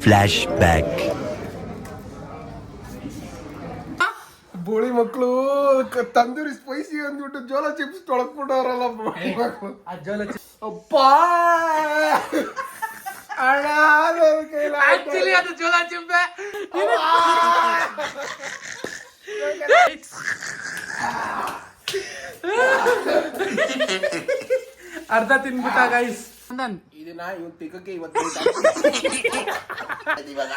Flashback. ಬೋಳಿ ಮಕ್ಕಳು tandoori spicy ಅಂದ್ಬಿಟ್ಟು ಜೋಳ ಚಿಪ್ಸ್ ತೊಳಕ್ಬಿಟ್ಟವ್ರಲ್ಲ ಆ ಜೋಲ ಅಪ್ಪ ಅಣ್ಣ ನನ್ ಕೈಲಾಗ್ತಾ ಆಕ್ಚುಲಿ ಅದು ಜೋಲ ಚಿಂಬೆ ಅರ್ಧ ತಿನ್ಬಿಟ್ಟ ಗೈಸ್ ಇದನ್ನ ಇವತ್ತು ತಿಕ್ಕಕ್ಕೆ ಇವತ್ತು ಇವಾಗ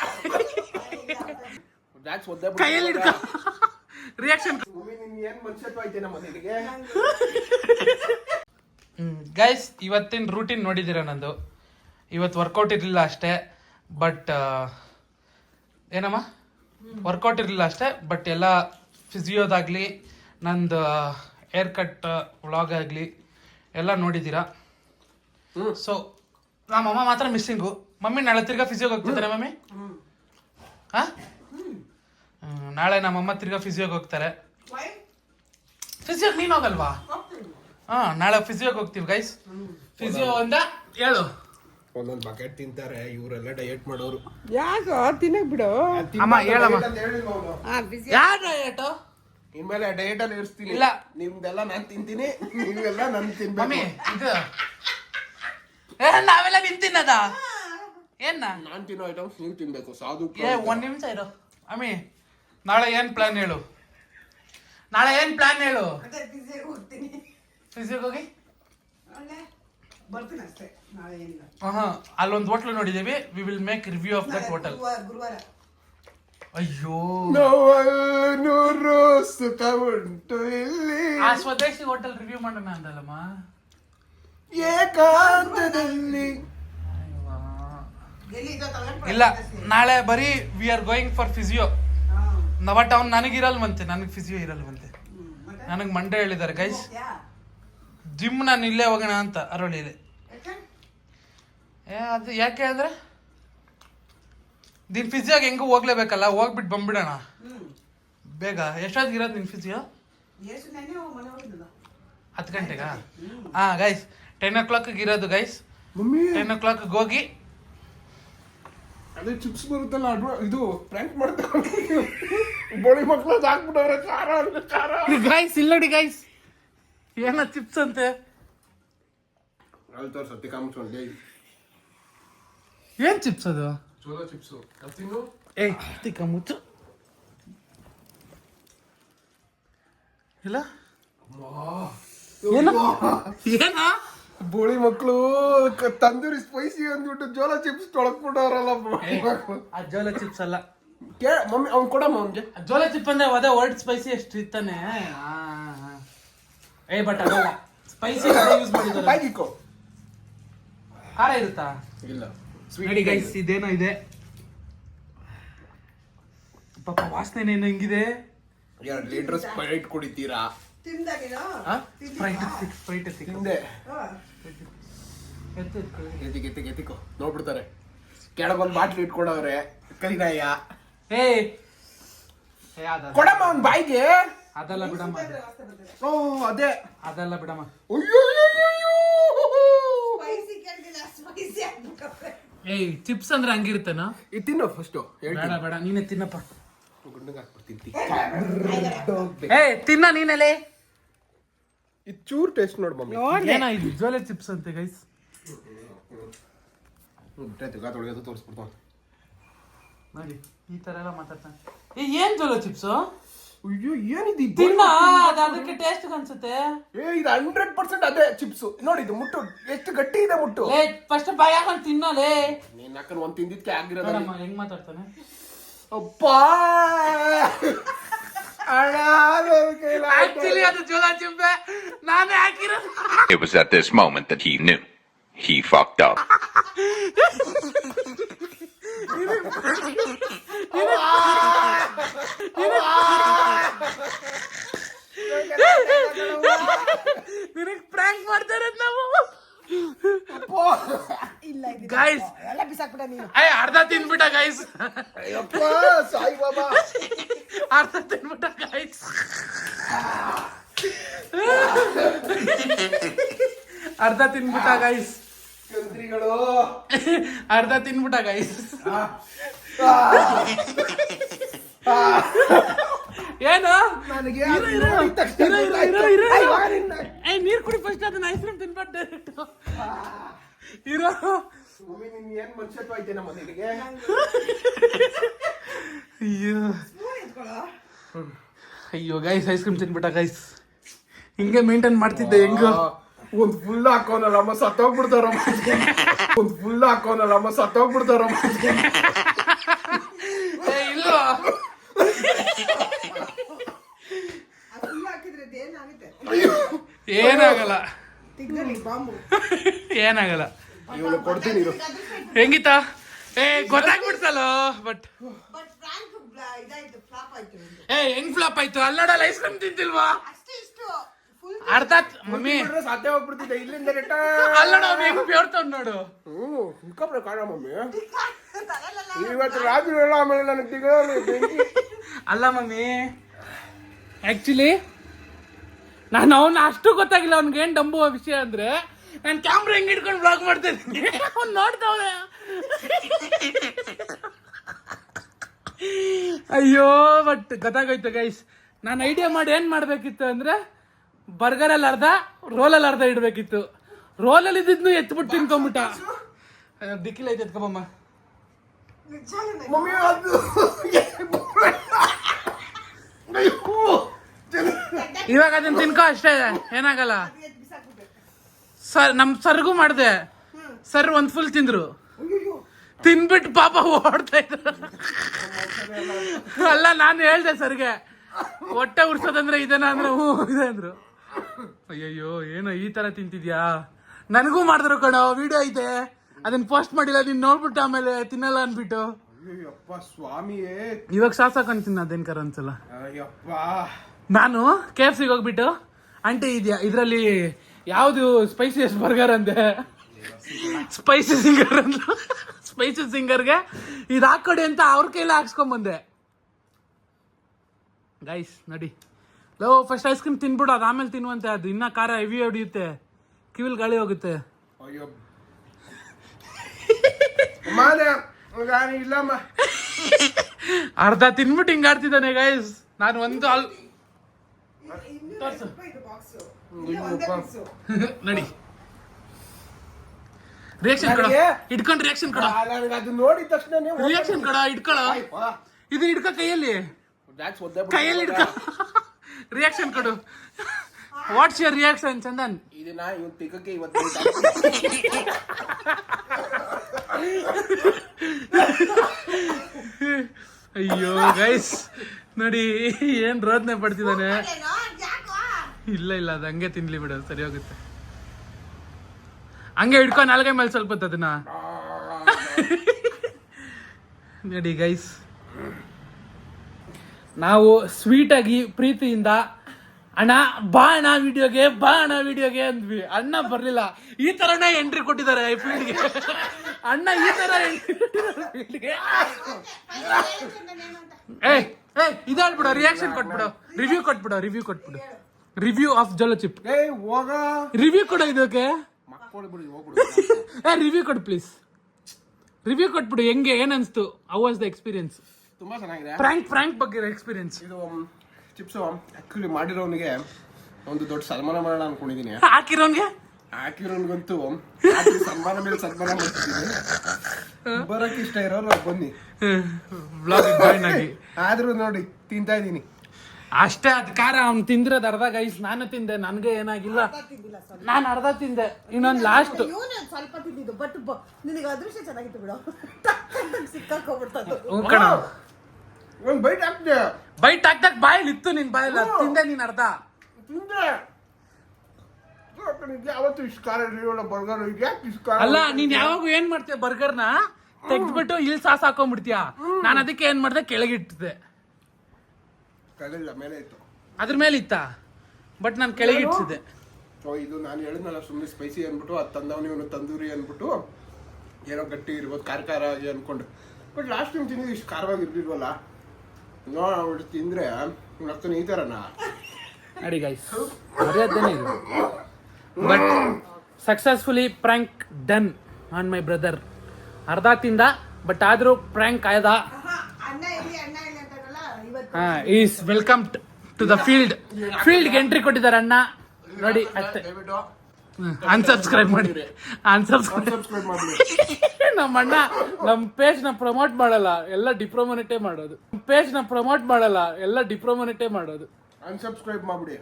ಡ್ಯಾಕ್ಸ್ ಒದ್ದೆ ಕೈಯಲ್ಲಿ ಹಿಡ್ಕೊ ರಿಯಾಕ್ಷನ್ ನಿನ್ ಏನ್ ಮನುಷ್ಯತ್ವ ಐತೆ ನಮ್ಮ ಮನೆಗೆ ಗೈಸ್ ಇವತ್ತಿನ ರೂಟೀನ್ ನೋಡಿದ್ದೀರ ನಂದು? ಇವತ್ತು ವರ್ಕೌಟ್ ಇರಲಿಲ್ಲ ಅಷ್ಟೇ ಬಟ್ ಏನಮ್ಮ? ವರ್ಕೌಟ್ ಇರಲಿಲ್ಲ ಅಷ್ಟೇ ಬಟ್ ಎಲ್ಲ ಫಿಸಿಯೋದಾಗಲಿ ನಂದು ಹೇರ್ ಕಟ್ ವ್ಲಾಗ್ ಆಗಲಿ ಎಲ್ಲ ನೋಡಿದ್ದೀರಾ? ಸೊ ನಮ್ಮಮ್ಮ ಮಾತ್ರ ಮಿಸ್ಸಿಂಗು ಮಮ್ಮಿ ನಾಳೆ ತಿರ್ಗಾ ಫಿಸಿಯೋಗೆ ಹೋಗ್ತಿದ್ದಾರೆ ಮಮ್ಮಿ? ಹಾಂ ನಾಳೆ ನಮ್ಮಮ್ಮ ತಿರ್ಗಾ ಫಿಸಿಯೋಗೆ ಹೋಗ್ತಾರೆ. ಫಿಸಿಯೋಗೆ ನೀನು ಹೋಗಲ್ವಾ? ಹಾ ನಾಳೆ ಫಿಸಿಯೋಗೆ ಹೋಗ್ತೀವಿ ಗೈಸ್ ಫಿಸಿಯೋ ಒಂದ ಹೇಳು ಒಂದೊಂದು ಬಕೆಟ್ ತಿಂತಾರೆ ಇವರೆಲ್ಲ ಡಯಟ್ ಮಾಡೋರು. ಯಾಕೋ ತಿನ್ನಕ್ ಬಿಡು. ಅಮ್ಮ ಹೇಳಮ್ಮ. ಅಂತ ಯಾರ ಡಯಟು ಇನ್ಮೇಲೆ ಡಯಟ್ ಅಲ್ಲಿ ಇರಿಸ್ತೀನಿ. ಇಲ್ಲ. ನಿಮ್ದೆಲ್ಲ ನಾನು ತಿಂತೀನಿ ನೀವೆಲ್ಲ ನಾನು ತಿನ್ಬೇಕು. ಇದು ನಾವೆಲ್ಲ ನಿಂತಿನ್ನದ ಏನ? ನಾನ್ ತಿನ್ನೋ ಐಟಮ್ಸ್ ನೀವು ತಿನ್ಬೇಕು ಸಾಧು ಏ ಒಂದ್ ನಿಮಿಷ ಇರು. ಅಮ್ಮಿ ನಾಳೆ ಏನ್ ಪ್ಲಾನ್ ಹೇಳು? ನಾಳೆ ಏನ್ ಪ್ಲಾನ್ ಹೇಳು? ಅದೇ ಹೋಗ್ತೀನಿ. ಹೋಗಿ? ಒಳ್ಳೆ ಬರ್ತೀನಿ ಅಷ್ಟೇ ನಾಳೆ ಏನಿಲ್ಲ. ಹಾ ಅಲ್ಲೊಂದು ಹೋಟ್ಲು ನೋಡಿದೀವಿ we will make review of that hotel ಗುರುವಾರ ಗುರುವಾರ. ಅಯ್ಯೋ. ನೂರು ಸುಖ ಉಂಟು ಇಲ್ಲಿ. ಆ ಸ್ವದೇಶಿ ಹೋಟೆಲ್ ರಿವ್ಯೂ ಮಾಡೋಣ ಅಂದಲ್ಲಮ್ಮ. ಏಕಾಂತದಲ್ಲಿ. ಇಲ್ಲ ನಾಳೆ ಬರೀ we are going for physio but ಅವ್ನು ನನಗಿರಲ್ವಂತೆ ನನಗೆ ಫಿಸಿಯೋ ಇರಲ್ವಂತೆ. ನನಗೆ ಮಂಡೆ ಹೇಳಿದ್ದಾರೆ ಗೈಸ್ ಜಿಮ್ ನಾನು ಇಲ್ಲೇ ಹೋಗೋಣ ಅಂತ ಅರವಳಿಲಿ ಏ ಅದು ಯಾಕೆ ಅಂದ್ರೆ? ನಿನ್ ಫಿಸಿಯೋಗೆ ಹೆಂಗೂ ಹೋಗ್ಲೇಬೇಕಲ್ಲ ಹೋಗ್ಬಿಟ್ಟು ಬಂದ್ಬಿಡೋಣ. ಬೇಗ ಎಷ್ಟೊತ್ತಿಗೆ ಇರೋದು ನಿನ್ ಫಿಸಿಯೋ ಹತ್ತು ಗಂಟೆಗಾ? ಹಾಂ ಗೈಸ್ ಟೆನ್ ಓ ಕ್ಲಾಕ್ ಇರೋದು guys mummy. Ten o'clock ಹೋಗಿ. ಅದೇ ಚಿಪ್ಸ್ ಬರುತ್ತಲ್ಲ ಅಡ್ವ ಇದು ಪ್ರ್ಯಾಂಕ್ ಮಾಡ್ತಾರೆ ಬೋಳಿ ಮಕ್ಕಳು ಹಾಕ್ಬಿಟ್ಟವ್ರೆ ಖಾರ ಅಂದ್ರೆ ಖಾರ. ಗೈಸ್ ಇಲ್ಲ ನೋಡಿ ಗೈಸ್ ಏನ ಚಿಪ್ಸ್ ಅಂತೆ? ಅಳ್ತಾರ ಸತ್ಯ ಕಾಮಿಸ್ಕೊಂಡೆ ಏನ್ ಚಿಪ್ಸ್ ಅದು? ಚೋಲೋ ಚಿಪ್ಸು ತಿನ್ನು. ಏ ತಿಕ್ಕ ಮುಚ್ಚು ಇಲ್ಲ? ಏನ? ಏನ? ಬೋಳಿ ಮಕ್ಕಳು ತಂದೂರಿ ಸ್ಪೈಸಿ ಅಂದ್ಬಿಟ್ಟು ಜೋಲ ಚಿಪ್ಸ್ ತೊಳಕ್ಬಿಟ್ಟವ್ರಲ್ಲ ಆ ಜೋಲ ಚಿಪ್ಸ್ ಅಲ್ಲ. ಕೇಳ ಮಮ್ಮಿ ಅವ್ನ್ ಕೊಡಮ್ಮ ಮಮ್ಮಿಗೆ ಆ ಜೋಲ ಚಿಪ್ ಅಂದ್ರೆ ಅದೇ ವರ್ಡ್ ಸ್ಪೈಸಿ ಎಷ್ಟು ಇತ್ತಾನೆ ಏ ಬಟ್ ಅದಲ್ಲ ಸ್ಪೈಸಿ ಯೂಸ್ ಮಾಡಿದ್ರು ಬಾಯ್ಗಿಕ್ಕೋ ಖಾರ ಇರುತ್ತಾ? ಇಲ್ಲ. ನೋಡಿ ಗೈಸ್ ಇದೇನೋ ಇದೆ. ಪಾಪ ವಾಸನೆ ಏನೋ ಹಿಂಗಿದೆ. ಎರಡು ಲೀಟರ್ ಸ್ಪೈಟ್ ಕುಡಿತೀರಾ? ಎತ್ತಿಕೋ ನೋಡ್ಬಿಡ್ತಾರೆ. ಕೆಳಗೊಂದು ಬಾಟ್ಲಿ ಇಟ್ಕೊಂಡವ್ರೆ ಏ! ಅದಲ್ಲ. ಕೊಡಮ್ಮ ಅವ್ನ್ ಬಾಯಿಗೆ. ಅದೆಲ್ಲ ಬಿಡಮ್ಮ. ಓ ಅದೇ. ಅದೆಲ್ಲ ಬಿಡಮ್ಮ. ಏಯ್ ಚಿಪ್ಸ್ ಅಂದ್ರೆ ಹಂಗಿರುತ್ತೇನೋ? ಇದು ತಿನ್ನು ಫಸ್ಟು ಬೇಡ ಬೇಡ ನೀನೇ ತಿನ್ನಪ್ಪ. ಗುಂಡಿಗೆ ಹಾಕ್ಬಿಡ್ತೀನಿ ಏ ತಿನ್ನ ನೀನಲೆ ಇದು ಚೂರ್ ಟೇಸ್ಟ್ ನೋಡಿ ಮಮ್ಮಿ. ಏನ ಇದು ಜೋಲೆ ಚಿಪ್ಸ್ ಅಂತೆ ಗೈಸ್ ತೋರಿಸ್ಬಿಡ್ತಾವ. ನೋಡಿ ಈ ತರ ಎಲ್ಲ ಮಾತಾಡ್ತಾನೆ. ಏ ಏನ್ ಜೋಲೆ ಚಿಪ್ಸ್ ಅಯ್ಯೋ ಏನಿದು ತಿನ್ನ ಅದು ಅದಕ್ಕೆ ಟೇಸ್ಟ್ ಅನ್ಸುತ್ತೆ ಏ ಇದು ಹಂಡ್ರೆಡ್ ಪರ್ಸೆಂಟ್ ಅದೇ ಚಿಪ್ಸ್ ನೋಡಿ ಇದು ಮುಟ್ಟು ಎಷ್ಟು ಗಟ್ಟಿ ಇದೆ ಮುಟ್ಟು. ಏ ಫಸ್ಟ್ ಬಾಯ್ ಹಾಕೊಂಡು ತಿನ್ನಲೇ ನೀನ್ ಹಾಕೊಂಡು ಒಂದ್ ತಿಂದಿದ್ಕೆ ಆಗಿರೋದ ನೋಡಮ್ಮ ಹೆಂಗ್ ಮಾತಾಡ್ತಾನೆ? ಅಪ್ಪ ಆಕ್ಚುಲಿ ಅದು ಜೋಲ ಚಿಂಬೆ ನಾನೇ ಹಾಕಿರೋದು. It was at this moment that he knew. He fucked up. ನಿನಗ್ ಪ್ರಾಂಕ್ ಮಾಡ್ತಾ ಇರೋದು ನಾವು ಇಲ್ಲ ಇದು ಗೈಸ್ ಎಲ್ಲ ಬಿಸಾಕ್ಬಿಡ ನೀನು. ಅಯ್ಯ ಅರ್ಧ ತಿನ್ಬಿಟ್ಟ ಗೈಸ್ ಅಯ್ಯಪ್ಪ ಸಾಯಿ ಬಾಬಾ ಅರ್ಧ ತಿನ್ಬಿಟ್ಟ ಗೈಸ್ ಅರ್ಧ ತಿನ್ಬಿಟ್ಟ ಗೈಸ್ ಕಂತ್ರಿಗಳು ಅರ್ಧ ತಿನ್ಬಿಟ್ಟ ಗೈಸ್ ಏನು? ನನಗೆ ನೀರ್ ಕುಡಿ ಫಸ್ಟ್ ಅದನ್ನ ಐಸ್ ಕ್ರೀಮ್ ತಿನ್ಬಾರ್ದು ಡೈರೆಕ್ಟ್ ಇರೋ. ಮಮ್ಮಿ ನಿನ್ ಏನ್ ಮನ್ಸತ್ವ ಐತೆ ನಮ್ಮ ನಿನಗೆ ಅಯ್ಯೋ ಅಯ್ಯೋ ಗೈಸ್ ಐಸ್ ಕ್ರೀಮ್ ತಿನ್ಬಿಟ್ಟ ಗೈಸ್ ಹಿಂಗೆ ಮೇಂಟೈನ್ ಮಾಡ್ತಿದ್ದೆ ಹೆಂಗೋ. ಒಂದ್ ಫುಲ್ ಹಾಕೋನಲ್ಲಮ್ಮ ಸತ್ತೋಗ್ಬಿಡ್ತಾರಮ್ಮ ಒಂದ್ ಫುಲ್ ಹಾಕೋನಲ್ಲಮ್ಮ ಸತ್ತೋಗ್ಬಿಡ್ತಾರಮ್ಮ ಏ, ಇಲ್ಲ ಏನಾಗಲ್ಲ. ಏನಾಗಲ್ಲ. ಇವಳು ಕೊಡ್ತೀನಿ ಇರು. ಹೆಂಗಿತ್ತ? ಏ ಗೊತ್ತಾಗ್ಬಿಡ್ತಲ್ಲೋ ಬಟ್ ಬಟ್ ಫ್ರಾಂಕ್ ಇದಾಯ್ತು ಫ್ಲಾಪ್ ಆಯ್ತು ಏ ಹೆಂಗ್ ಫ್ಲಾಪ್ ಆಯ್ತು? ಅಲ್ಲಡಲ್ಲ ಐಸ್ ಕ್ರೀಮ್ ತಿಂತಿಲ್ವಾ? ಅರ್ಥಾತ್ ಇಷ್ಟು ಅರ್ಧ ಮಮ್ಮಿ. ಸಾಧ್ಯ ಹೋಗ್ಬಿಡ್ತಿದ್ದೆ ಇಲ್ಲಿಂದ ಅಲ್ಲಡ ಹೆಂಗ್ ಬೇಡ್ತಾವ್ ನೋಡು. ಹ್ಮ್ ಕಾಣ ಮಮ್ಮಿ. ಇವತ್ತು ರಾತ್ರಿ ಹೇಳ ಆಮೇಲೆ ನನಗೆ ತಿಂಗಳು ಬೆಂಕಿ ಅಲ್ಲ ಮಮ್ಮಿ. ಆಕ್ಚುಲಿ ನಾನು ಅವನ್ನ ಅಷ್ಟು ಗೊತ್ತಾಗಿಲ್ಲ ಅವ್ನಿಗೆ ಏನು ಡಂಬುವ ವಿಷಯ ಅಂದ್ರೆ ನಾನು ಕ್ಯಾಮ್ರಾ ಹೆಂಗ್ ಹಿಡ್ಕೊಂಡು ಬ್ಲಾಗ್ ಮಾಡ್ತಾ ಇದ್ದೀನಿ? ಅವ್ನು ಅಯ್ಯೋ ಬಟ್ ಗೊತ್ತಾಗೋಯ್ತು ಗೈಸ್ ನಾನು ಐಡಿಯಾ ಮಾಡಿ ಏನು ಮಾಡಬೇಕಿತ್ತು ಅಂದ್ರೆ ಬರ್ಗರಲ್ಲಿ ಅರ್ಧ ರೋಲಲ್ಲಿ ಅರ್ಧ ಇಡಬೇಕಿತ್ತು. ರೋಲಲ್ಲಿ ಇದ್ದಿದ್ನು ಎತ್ಬಿಟ್ಟು ತಿನ್ಕೊಂಬಿಟ್ಟ. ದಿಕ್ಕಿಲ್ಲ ಐತೆ ಎತ್ಕೊಬಮ್ಮ. ನಿಜಾನೇ ಮಮ್ಮಿ ಅದು ಇವಾಗ ಅದನ್ನ ತಿನ್ಕೋ ಅಷ್ಟೇ ಏನಾಗಲ್ಲ. ಸರ್ ನಮ್ ಸರ್ಗೂ ಮಾಡಿದೆ. ಸರ್ ಒಂದ್ ಫುಲ್ ತಿಂದ್ರು. ತಿನ್ಬಿಟ್ಟು ಪಾಪ ಓಡ್ತಾ ಇದ್ರು. ಅಲ್ಲ ನಾನು ಹೇಳ್ದೆ ಸರ್ಗೆ ಹೊಟ್ಟೆ ಉರ್ಸೋದಂದ್ರೆ ಇದೇನಾ ಅಂದ್ರೆ ಹ್ಞೂ ಇದೆ ಅಂದ್ರು. ಅಯ್ಯಯ್ಯೋ ಏನೋ ಈ ತರ ತಿಂತಿದ್ಯಾ? ನನಗೂ ಮಾಡಿದ್ರು ಕಣೋ ವಿಡಿಯೋ ಐತೆ ಅದನ್ನ ಪೋಸ್ಟ್ ಮಾಡಿಲ್ಲ ನೀನ್ ನೋಡ್ಬಿಟ್ಟು ಆಮೇಲೆ ತಿನ್ನಲ್ಲ ಅನ್ಬಿಟ್ಟು ಅಯ್ಯಪ್ಪ ಸ್ವಾಮಿಯೇ. ಇವಾಗ ಶಾಸಕ ಅಂತೀನಿ ಅದೇನ್ಕರ ಅನ್ಸಲ್ಲ? ಅಯ್ಯಪ್ಪ ನಾನು ಕೆ ಎಫ್ ಸಿಗೆ ಹೋಗ್ಬಿಟ್ಟು ಆಂಟಿ ಇದೆಯಾ? ಇದರಲ್ಲಿ ಯಾವುದು ಸ್ಪೈಸಿಯಸ್ ಬರ್ಗರ್ ಅಂದೆ? ಸ್ಪೈಸಿ ಸಿಂಗರ್ ಅಂತ ಸ್ಪೈಸಿ ಸಿಂಗರ್ಗೆ ಇದು ಹಾಕೊಡಿ ಅಂತ ಅವ್ರ ಕೈಲಿ ಹಾಕ್ಸ್ಕೊಂಬಂದೆ ಗೈಸ್ ನಡಿ. ಲೋ ಫಸ್ಟ್ ಐಸ್ ಕ್ರೀಮ್ ತಿನ್ಬಿಡು ಅದು ಆಮೇಲೆ ತಿನ್ನುವಂತೆ. ಅದು ಇನ್ನ ಖಾರ ಹೆವಿ ಹೊಡಿಯುತ್ತೆ. ಕಿವಿಲ್ ಗಾಳಿ ಹೋಗುತ್ತೆ. ಅಯ್ಯೋ. ಇಲ್ಲಮ್ಮ ಅರ್ಧ ತಿನ್ಬಿಟ್ಟು ಹಿಂಗಾಡ್ತಿದ್ದಾನೆ ಗೈಸ್ ನಾನು ಒಂದು ಅಲ್ ಇನ್ನೂರ ಇದು ನಡಿ. ರಿಯಾಕ್ಷನ್ ಕಡ. ಇಟ್ಕೊಂಡು ರಿಯಾಕ್ಷನ್ ಕಡ. ನನಗೆ ಅದು ನೋಡಿದ ತಕ್ಷಣನೇ ರಿಯಾಕ್ಷನ್ ಕಡ ಇಟ್ಕೊಳ ಇದು ಇಡ್ಕ ಕೈಯಲ್ಲಿ. ಕೈಯಲ್ಲಿ ಇಡ್ಕ ರಿಯಾಕ್ಷನ್ ಕಡು. What's your reaction Chandan? ಇದನ್ನ ಇವತ್ತು ತಿಕ್ಕಕ್ಕೆ ಇವತ್ತು ಅಯ್ಯೋ ಗೈಸ್ ನೋಡಿ ಏನ್ ರೋದನೆ ಪಡ್ತಿದ್ದಾನೆ? ಇಲ್ಲ ಇಲ್ಲ, ಅದು ಹಂಗೆ ತಿನ್ಲಿ ಬಿಡು, ಸರಿ ಹೋಗುತ್ತೆ. ಹಂಗೆ ಹಿಡ್ಕೊ, ನಾಲ್ಗೆ ಮೇಲೆ ಸ್ವಲ್ಪ ಅದನ್ನ. ನೋಡಿ ಗೈಸ್ ನಾವು ಸ್ವೀಟಾಗಿ ಪ್ರೀತಿಯಿಂದ, ಅಣ್ಣ, ಬಾ ಅಣ್ಣ ವಿಡಿಯೋಗೆ ಬಾ ಅಣ್ಣ ವಿಡಿಯೋಗೆ ಅಂದ್ವಿ. ಅಣ್ಣ ಬರಲಿಲ್ಲ. ಈ ಥರನೇ ಎಂಟ್ರಿ ಕೊಟ್ಟಿದ್ದಾರೆ ಈ ಫೀಲ್ಡ್ಗೆ ಅಣ್ಣ ಈ ತರ ಎಂಟ್ರಿ ಫೀಲ್ಡ್ಗೆ ಏ ಏ ಇದಾಳ್ಬಿಡು ರಿಯಾಕ್ಷನ್ ಕೊಟ್ಬಿಡು. ರಿವ್ಯೂ ಕೊಟ್ಬಿಡು ರಿವ್ಯೂ ಕೊಟ್ಬಿಡು. ರಿವ್ಯೂ ಆಫ್ ಜಲ ಚಿಪ್ ಏ ಹೋಗ. ರಿವ್ಯೂ ಕೊಡು ಇದಕ್ಕೆ. ಮಕ್ಕಳು ಬಿಡಿ ಹೋಗ್ಬಿಡು ಏ ರಿವ್ಯೂ ಕೊಡು ಪ್ಲೀಸ್ ರಿವ್ಯೂ ಕೊಟ್ಬಿಡು ಹೆಂಗೆ ಏನ್ ಅನ್ಸ್ತು ಹೌ ವಾಸ್ ದ ಎಕ್ಸ್ಪೀರಿಯನ್ಸ್ ತುಂಬಾ ಚೆನ್ನಾಗಿದೆ. ಫ್ರಾಂಕ್ ಫ್ರಾಂಕ್ ಬಗ್ಗೆ ಎಕ್ಸ್ಪೀರಿಯನ್ಸ್ ಇದು ಚಿಪ್ಸ್. ಆಕ್ಚುಲಿ ಮಾಡಿರೋನಿಗೆ ಒಂದು ದೊಡ್ಡ ಸನ್ಮಾನ ಮಾಡೋಣ ಅನ್ಕೊಂಡಿದೀನಿ. ಹಾಕಿರೋನ್ಗೆ? ಹಾಕಿರೋನ್ಗಂತೂ ಹಾಕಿ ಸನ್ಮಾನ ಮೇಲೆ ಸನ್ಮಾನ ಮಾಡ್ತೀನಿ ಬರಕ್ಕೆ ಇಷ್ಟ ಇರೋರು ಬನ್ನಿ. ಬ್ಲಾಗ್ ಜಾಯ್ನ್ ಆಗಿ. ಆದ್ರೂ ನೋಡಿ ತಿಂತಾ ಇದೀನಿ. ಅಷ್ಟೇ ಅದ್ ಖಾರ ಅವ್ನು ತಿಂದಿರೋದು ಅರ್ಧ ಗೈಸ್ ನಾನು ತಿಂದೆ ನನ್ಗೆ ಏನಾಗಿಲ್ಲ. ನಾನು ಅರ್ಧ ತಿಂದೆ ಇನ್ನೊಂದ್ ಲಾಸ್ಟ್ ಇವನು ಸ್ವಲ್ಪ ತಿಂದಿದ್ದು ಬಟ್ ನಿನಗೆ ಅದೃಷ್ಟ ಚೆನ್ನಾಗಿತ್ತು ಬಿಡು. ಸಿಕ್ಕಾಕೋಗ್ಬಿಡ್ತದ್ದು ಕಣ. ಒಂದ್ ಬೈಟ್ ಹಾಕ್ದೆ. ಬೈಟ್ ಹಾಕ್ದಾಗ ಬಾಯಲ್ಲಿ ಇತ್ತು ನಿನ್ ಬಾಯಲ್ಲಿ ಅದ್ ತಿಂದೆ ನೀನ್ ಅರ್ಧ. ತಿಂದೆ. ಯಾವತ್ತು ಇಷ್ಟು ಖಾರ ಇರಲಿಲ್ಲ ಬರ್ಗರ್ ಯಾಕೆ ಇಷ್ಟು ಖಾರ ಅಲ್ಲ ನೀನ್ ಯಾವಾಗ ಏನ್ ಮಾಡ್ತೀಯ ಬರ್ಗರ್ನ ತೆಗ್ದ್ಬಿಟ್ಟು ಇಲ್ಲಿ ಸಾಸ್ ಹಾಕೊಂಡ್ಬಿಡ್ತೀಯ ನಾನು ಅದಕ್ಕೆ ಏನ್ ಮಾಡ್ದೆ? ಕೆಳಗಿಟ್ಟಿದ್ದೆ. ಮೇಲೆ ಇತ್ತು ಅದ್ರ ಮೇಲೆ ಇತ್ತ? ಬಟ್ ನಾನು ಕೆಳಗೆ ಇಟ್ಸಿದ್ದೆ ಓ ಇದು ನಾನು ಹೇಳಿದ್ನಲ್ಲ ಸುಮ್ಮನೆ ಸ್ಪೈಸಿ ಅಂದ್ಬಿಟ್ಟು ಅದು ತಂದವನು ಇವನು ತಂದೂರಿ ಅಂದ್ಬಿಟ್ಟು ಏನೋ ಗಟ್ಟಿ ಇರ್ಬೋದು ಖಾರ ಖಾರ ಆಗಿ ಅನ್ಕೊಂಡು. ಬಟ್ ಲಾಸ್ಟ್ ಟೈಮ್ ತಿಂದಿದ್ದು ಇಷ್ಟು ಖಾರವಾಗಿ ಇರ್ಲಿಲ್ವಲ್ಲ? ನೋಡಿ ತಿಂದ್ರೆ ಅಕ್ಕನ ಈ ಥರನಾ ನಡಿ ಗೈಸ್ ಮರ್ಯಾದೇನೆ ಇದು but successfully prank done on my brother ಅರ್ಧ ತಿಂದ ಬಟ್ ಆದರೂ ಪ್ರ್ಯಾಂಕ್ ಆಯ್ದ ಆಹಾ, ಅಣ್ಣ ಇಲ್ಲಿ ಅಣ್ಣ ಇಲ್ಲಿ ಅಂತಾರಲ್ಲ ಇವತ್ತು ಹಾ is welcome to the field ಫೀಲ್ಡ್ಗೆ entry ಕೊಟ್ಟಿದ್ದಾರೆ ಅಣ್ಣ. ನೋಡಿ ಅಷ್ಟೇ ಅನ್ಸಬ್ಸ್ಕ್ರೈಬ್ ಮಾಡಿ. ಅನ್ಸಬ್ಸ್ಕ್ರೈಬ್ ಮಾಡಿ. ನಮ್ಮ ಅಣ್ಣ ನಮ್ಮ ಪೇಜ್ನ ಪ್ರಮೋಟ್ ಮಾಡಲ್ಲ. ಎಲ್ಲ ಡಿಪ್ರೊಮೋನೇಟೇ ಮಾಡೋದು. ಪೇಜ್ನ ಪ್ರಮೋಟ್ ಮಾಡಲ್ಲ. ಎಲ್ಲ ಡಿಪ್ರೊಮೋನೇಟೇ ಮಾಡೋದು. ಅನ್ಸಬ್ಸ್ಕ್ರೈಬ್ ಮಾಡ್ಬಿಡಿ.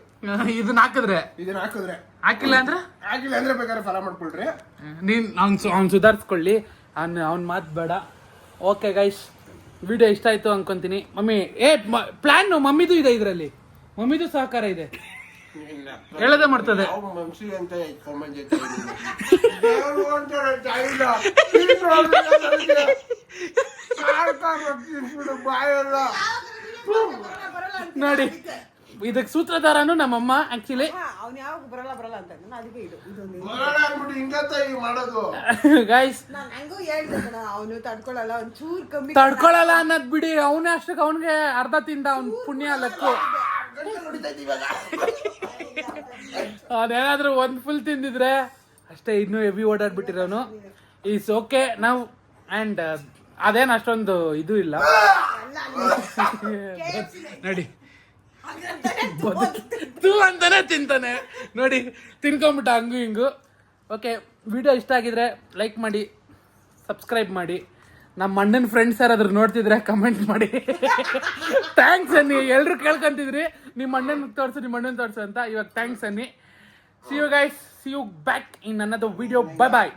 ಇದನ್ನ ಹಾಕಿದ್ರೆ? ಇದನ್ನ ಹಾಕಿದ್ರೆ. ಹಾಕಿಲ್ಲ ಅಂದ್ರೆ? ಹಾಕಿಲ್ಲ ಅಂದ್ರೆ ಬೇಕಾದ್ರೆ ಫಾಲೋ ಮಾಡ್ಕೊಳ್ರಿ. ನೀನ್ ಅವ್ನ್ ಅವ್ನ್ ಸುಧಾರಿಸ್ಕೊಳ್ಳಿ. ಅವ್ನ್ ಅವ್ನ್ ಮಾತು ಬೇಡ. ಓಕೆ ಗೈಸ್ ವಿಡಿಯೋ ಇಷ್ಟ ಆಯ್ತು ಅನ್ಕೊಂತೀನಿ. ಮಮ್ಮಿ ಏ ಪ್ಲಾನ್ ಮಮ್ಮಿದು ಇದೆ ಇದರಲ್ಲಿ. ಮಮ್ಮಿದು ಸಹಕಾರ ಇದೆ. ಹೇಳದೆ ಮಾಡ್ತದೆ. ನೋಡಿ ಇದಕ್ಕೆ ಸೂತ್ರಧಾರನು ನಮ್ಮಮ್ಮ ಆಕ್ಚುಲಿ ಅವ್ನು ಯಾವಾಗ ಬರಲ್ಲ ಬರಲ್ಲ ಅಂತ ನಾನು ಅದಕ್ಕೆ ಇದು ಇದೊಂದು ಬರೋಣ ಅಂದ್ಬಿಟ್ಟು ಹಿಂಗತ್ತ ಈಗ ಮಾಡೋದು. ಗೈಸ್ ನಾನು ಹೆಂಗೂ ಹೇಳ್ದೆ ಕಣ ಅವನು ತಡ್ಕೊಳಲ್ಲ ಒಂದ್ ಚೂರ್ ಕಮ್ಮಿ ತಡ್ಕೊಳಲ್ಲ ಅನ್ನೋದ್ ಬಿಡಿ. ಅವನೇ ಅಷ್ಟಕ್ಕೆ ಅವನಿಗೆ ಅರ್ಧ ತಿಂದ ಅವ್ನ್ ಪುಣ್ಯ ಲಕ್ಕು. ಗಂಟೆ ಇವಾಗ ಅವನೇನಾದ್ರೂ ಒಂದ್ ಫುಲ್ ತಿಂದಿದ್ರೆ ಅಷ್ಟೇ ಇನ್ನೂ ಹೆವಿ ಓಡಾಡ್ಬಿಟ್ಟಿರೋನು. ಈಸ್ ಓಕೆ ನಾವು ಅಂಡ್ ಅದೇನು ಅಷ್ಟೊಂದು ಇದು ಇಲ್ಲ. ನೋಡಿ. ತೂ ಅಂತಾನೆ ತಿಂತಾನೆ. ನೋಡಿ, ತಿನ್ಕೊಂಬಿಟ್ಟ ಹಂಗು ಹಿಂಗು. ಓಕೆ ವಿಡಿಯೋ ಇಷ್ಟ ಆಗಿದ್ರೆ ಲೈಕ್ ಮಾಡಿ ಸಬ್ಸ್ಕ್ರೈಬ್ ಮಾಡಿ. ನಮ್ಮ ಅಣ್ಣನ ಫ್ರೆಂಡ್ಸ್ ಯಾರಾದ್ರೂ ನೋಡ್ತಿದ್ರೆ ಕಮೆಂಟ್ ಮಾಡಿ. ಥ್ಯಾಂಕ್ಸ್ ಅನ್ನಿ ಎಲ್ಲರೂ ಕೇಳ್ಕೊಂತಿದ್ರಿ. ನಿಮ್ಮ ಅಣ್ಣನ ತೋರಿಸು ನಿಮ್ಮ ಅಣ್ಣನ ತೋರಿಸು ಅಂತ. ಇವಾಗ ಥ್ಯಾಂಕ್ಸ್ ಅನ್ನಿ. See you guys see you back in ಅನ್ನೋದು ವಿಡಿಯೋ ಬಾಯ್ ಬಾಯ್